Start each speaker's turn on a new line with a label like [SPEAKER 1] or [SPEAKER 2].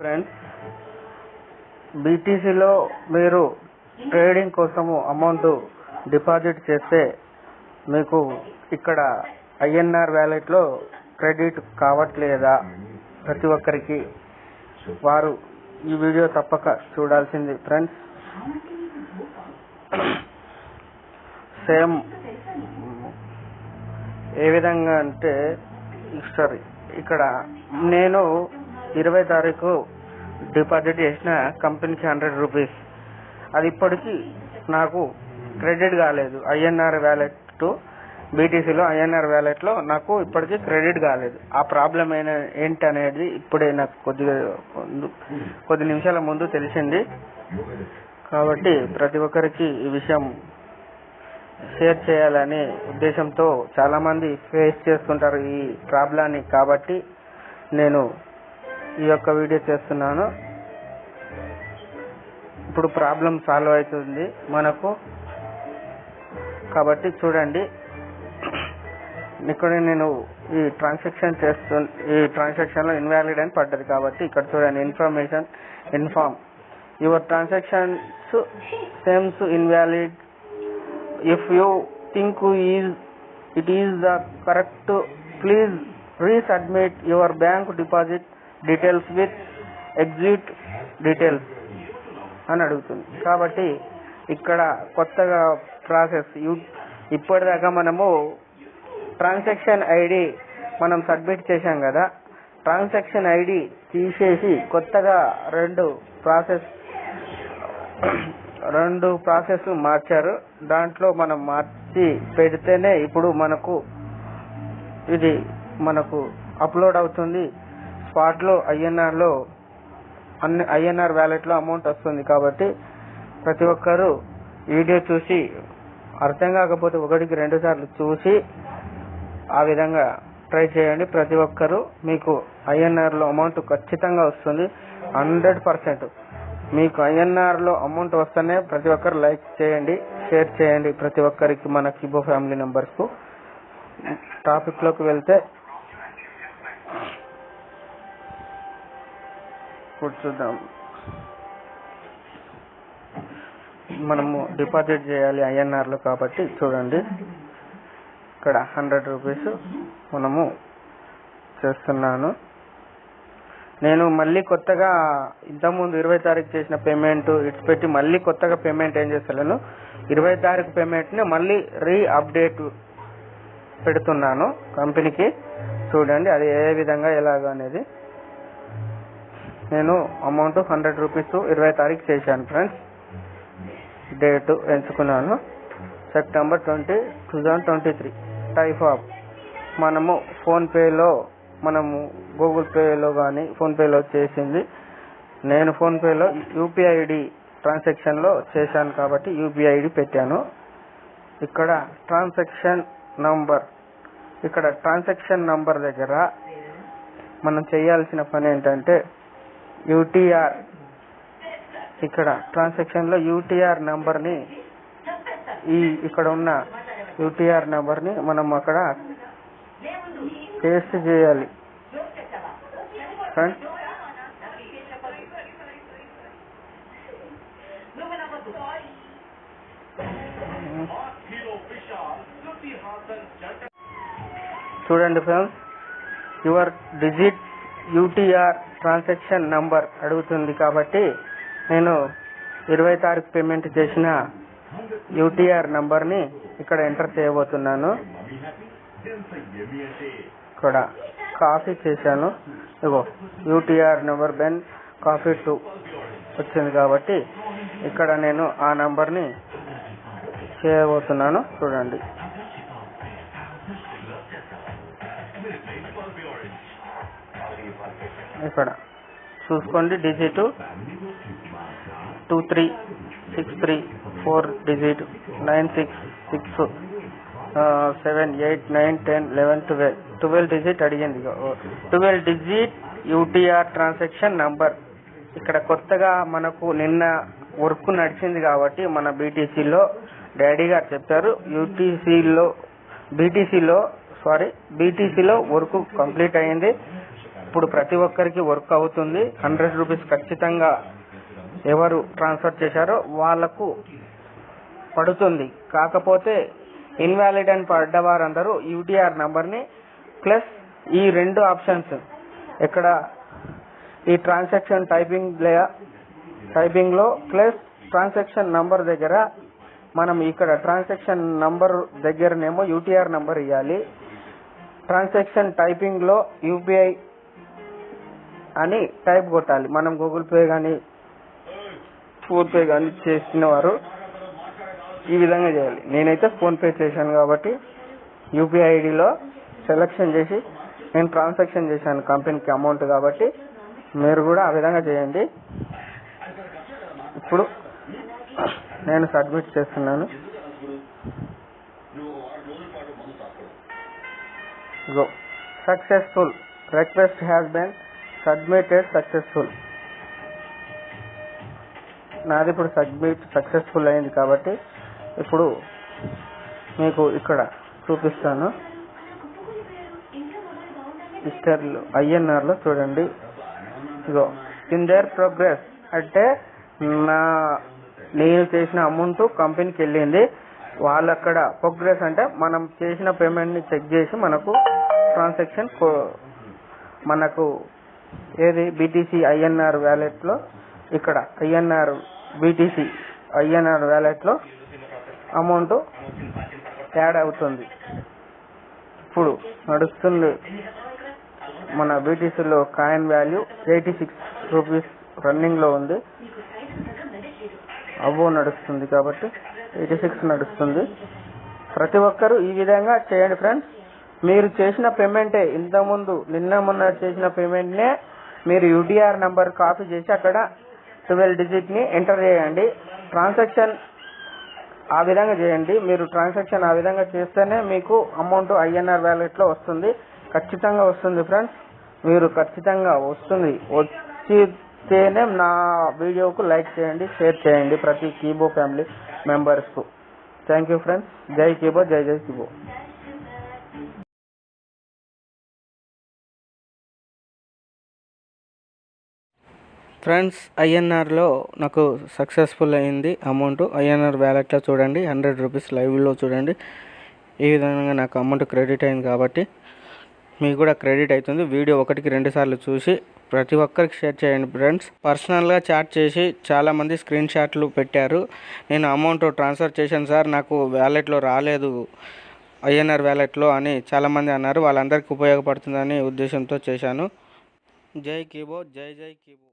[SPEAKER 1] Friends బీటీసీలో మీరు trading కోసము amount deposit చేస్తే మీకు ఇక్కడ ఐఎన్ఆర్ వ్యాలెట్లో క్రెడిట్ కావట్లేదా ప్రతి ఒక్కరికి? వారు ఈ వీడియో తప్పక చూడాల్సింది. ఫ్రెండ్స్ సేమ్ ఏ విధంగా అంటే సారీ ఇక్కడ నేను ఇరవై తారీఖు డిపాజిట్ చేసిన కంపెనీకి హండ్రెడ్ రూపీస్. అది ఇప్పటికీ నాకు క్రెడిట్ కాలేదు. ఐఎన్ఆర్ వ్యాలెట్ టు బీటీసీలో ఐఎన్ఆర్ వ్యాలెట్లో నాకు ఇప్పటికీ క్రెడిట్ కాలేదు. ఆ ప్రాబ్లం అయిన ఏంటి అనేది ఇప్పుడే నాకు కొద్దిగా కొద్ది నిమిషాల ముందు తెలిసింది. కాబట్టి ప్రతి ఒక్కరికి ఈ విషయం షేర్ చేయాలనే ఉద్దేశంతో చాలామంది ఫేస్ చేస్తుంటారు ఈ ప్రాబ్లాన్ని. కాబట్టి నేను ఈ యొక్క వీడియో చేస్తున్నాను. ఇప్పుడు ప్రాబ్లం సాల్వ్ అవుతుంది మనకు. కాబట్టి చూడండి. ఇక్కడ నేను ఈ ట్రాన్సాక్షన్ చేస్తు ఈ ట్రాన్సాక్షన్లో ఇన్వాలిడ్ అని పడ్డది కాబట్టి ఇక్కడ చూడండి information inform. Your transactions seems invalid. If you think is it is the correct please resubmit your bank deposit. Details with exit details అని అడుగుతుంది. కాబట్టి ఇక్కడ కొత్తగా ప్రాసెస్ ఇప్పటిదాకా మనము ట్రాన్సాక్షన్ ఐడి మనం సబ్మిట్ చేశాం కదా ట్రాన్సాక్షన్ ఐడి తీసేసి కొత్తగా రెండు ప్రాసెస్ రెండు ప్రాసెస్ మార్చారు. దాంట్లో మనం మార్చి పెడితేనే ఇప్పుడు మనకు ఇది మనకు అప్లోడ్ అవుతుంది. స్పాట్లో ఐఎన్ఆర్లో అన్ని ఐఎన్ఆర్ వ్యాలెట్లో అమౌంట్ వస్తుంది కాబట్టి ప్రతి ఒక్కరూ వీడియో చూసి అర్థం కాకపోతే ఒకటికి రెండు సార్లు చూసి ఆ విధంగా ట్రై చేయండి. ప్రతి ఒక్కరూ మీకు ఐఎన్ఆర్లో అమౌంట్ ఖచ్చితంగా వస్తుంది. హండ్రెడ్ పర్సెంట్ మీకు ఐఎన్ఆర్లో అమౌంట్ వస్తేనే ప్రతి ఒక్కరు లైక్ చేయండి షేర్ చేయండి. ప్రతి ఒక్కరికి మన కిబో ఫ్యామిలీ మెంబర్స్కు టాపిక్లోకి వెళ్తే కూర్చుద్దాం మనము డిపాజిట్ చేయాలి ఐఎన్ఆర్లో కాబట్టి చూడండి. ఇక్కడ హండ్రెడ్ రూపీస్ మనము చేస్తున్నాను. నేను మళ్ళీ కొత్తగా ఇంతకుముందు ఇరవై తారీఖు చేసిన పేమెంట్ ఇట్స్ పెట్టి మళ్ళీ కొత్తగా పేమెంట్ ఏం చేస్తలేను. ఇరవై తారీఖు పేమెంట్ని మళ్ళీ రీ అప్డేట్ పెడుతున్నాను కంపెనీకి. చూడండి అది ఏ విధంగా ఎలాగ అనేది. నేను అమౌంట్ హండ్రెడ్ రూపీస్ ఇరవై తారీఖు చేశాను ఫ్రెండ్స్ డేట్ ఎంచుకున్నాను. September twenty two thousand twenty three type of మనము ఫోన్ పేలో మనము గూగుల్ పేలో కానీ ఫోన్ పేలో చేసింది. నేను ఫోన్పేలో యూపీఐ ఐడి ట్రాన్సాక్షన్లో చేశాను కాబట్టి యూపీఐ ఐడి పెట్టాను. ఇక్కడ ట్రాన్సాక్షన్ నంబర్ ఇక్కడ ట్రాన్సాక్షన్ నంబర్ దగ్గర మనం చేయాల్సిన పని ఏంటంటే యూటీఆర్. ఇక్కడ ట్రాన్సాక్షన్లో యూటీఆర్ నంబర్ని ఈ ఇక్కడ ఉన్న యూటీఆర్ నంబర్ని మనం అక్కడ పేస్ట్ చేయాలి. ఫ్రెండ్స్ చూడండి friends your digit UTR transaction number అడుగుతుంది కాబట్టి నేను ఇరవై తారీఖు పేమెంట్ చేసిన యూటీఆర్ నంబర్ని ఇక్కడ ఎంటర్ చేయబోతున్నాను. ఇక్కడ కాఫీ చేశాను. ఇగో యూటీఆర్ నెంబర్ బెన్ కాఫీ టూ వచ్చింది కాబట్టి ఇక్కడ నేను ఆ నంబర్ని చేయబోతున్నాను. చూడండి. ఇక్కడ. చూసుకోండి digit two three six three four digit nine six six seven eight nine ten eleven twelve. Twelve digit అడిగింది. Twelve digit UTR transaction number. ఇక్కడ కొత్తగా మనకు నిన్న వర్క్ నడిచింది కాబట్టి మన బీటీసీలో డాడీ గారు చెప్పారు యూటీసీలో బీటీసీలో సారీ బీటీసీలో వర్క్ కంప్లీట్ అయింది. ఇప్పుడు ప్రతి ఒక్కరికి వర్క్ అవుతుంది. హండ్రెడ్ రూపీస్ ఖచ్చితంగా ఎవరు ట్రాన్స్ఫర్ చేశారో వాళ్ళకు పడుతుంది. కాకపోతే ఇన్వాలిడ్ అని పడ్డ వారందరూ యూటీఆర్ నంబర్ని ప్లస్ ఈ రెండు ఆప్షన్స్ ఇక్కడ ఈ ట్రాన్సాక్షన్ టైపింగ్ టైపింగ్లో ప్లస్ ట్రాన్సాక్షన్ నంబర్ దగ్గర మనం ఇక్కడ ట్రాన్సాక్షన్ నంబర్ దగ్గరనేమో యూటీఆర్ నంబర్ ఇవ్వాలి ట్రాన్సాక్షన్ టైపింగ్లో యూపీఐ అని టైప్ కొట్టాలి. మనం గూగుల్ పే కానీ ఫోన్ పే కానీ చేసిన వారు ఈ విధంగా చేయాలి. నేనైతే ఫోన్ పే చేశాను కాబట్టి యూపీఐ ఐడిలో సెలెక్షన్ చేసి నేను ట్రాన్సాక్షన్ చేశాను కంపెనీకి అమౌంట్ కాబట్టి మీరు కూడా ఆ విధంగా చేయండి. ఇప్పుడు నేను సబ్మిట్ చేస్తున్నాను. Go successful request has been submitted successful. నాది ఇప్పుడు సబ్మిట్ సక్సెస్ఫుల్ అయింది కాబట్టి ఇప్పుడు మీకు ఇక్కడ చూపిస్తాను. ఇస్టర్లు ఐఎన్ఆర్లో చూడండి. ఇగో ఇన్ దేర్ ప్రోగ్రెస్ అంటే నా నేను చేసిన అమౌంట్ కంపెనీకి వెళ్ళింది. వాళ్ళు అక్కడ ప్రోగ్రెస్ అంటే మనం చేసిన పేమెంట్ని చెక్ చేసి మనకు ట్రాన్సాక్షన్ మనకు ఏది? బీటీసీ ఐఎన్ఆర్ వ్యాలెట్లో ఇక్కడ ఐఎన్ఆర్ బీటీసీ ఐఎన్ఆర్ వ్యాలెట్లో అమౌంట్ యాడ్ అవుతుంది. ఇప్పుడు నడుస్తుంది మన బీటీసీలో coin value eighty six rupees రన్నింగ్లో ఉంది. అవ్వో నడుస్తుంది కాబట్టి ఎయిటీ సిక్స్ నడుస్తుంది. ప్రతి ఒక్కరూ ఈ విధంగా చేయండి ఫ్రెండ్స్ మీరు చేసిన పేమెంటే ఇంతకుముందు నిన్న మొన్న చేసిన పేమెంట్నే మీరు యూటీఆర్ నెంబర్ కాపీ చేసి అక్కడ ట్వెల్వ్ డిజిట్ని ఎంటర్ చేయండి. ట్రాన్సాక్షన్ ఆ విధంగా చేయండి. మీరు ట్రాన్సాక్షన్ ఆ విధంగా చేస్తేనే మీకు అమౌంట్ ఐఎన్ఆర్ వ్యాలెట్లో వస్తుంది. ఖచ్చితంగా వస్తుంది ఫ్రెండ్స్ మీరు ఖచ్చితంగా వస్తుంది. వచ్చితేనే నా వీడియోకు లైక్ చేయండి షేర్ చేయండి ప్రతి కీబో ఫ్యామిలీ మెంబర్స్కు. థ్యాంక్ యూ ఫ్రెండ్స్ జై కీబో జై జై కీబో ఫ్రెండ్స్ ఐఎన్ఆర్లో నాకు సక్సెస్ఫుల్ అయింది అమౌంట్. ఐఎన్ఆర్ వ్యాలెట్లో చూడండి హండ్రెడ్ రూపీస్ లైవ్లో చూడండి. ఈ విధంగా నాకు అమౌంట్ క్రెడిట్ అయింది కాబట్టి మీకు కూడా క్రెడిట్ అవుతుంది. వీడియో ఒకటికి రెండు సార్లు చూసి ప్రతి ఒక్కరికి షేర్ చేయండి ఫ్రెండ్స్. పర్సనల్గా చాట్ చేసి చాలామంది స్క్రీన్ షాట్లు పెట్టారు. నేను అమౌంట్ ట్రాన్స్ఫర్ చేశాను సార్ నాకు వ్యాలెట్లో రాలేదు ఐఎన్ఆర్ వ్యాలెట్లో అని చాలామంది అన్నారు. వాళ్ళందరికీ ఉపయోగపడుతుందని ఉద్దేశంతో చేశాను. జై కీబో జై జై కీబో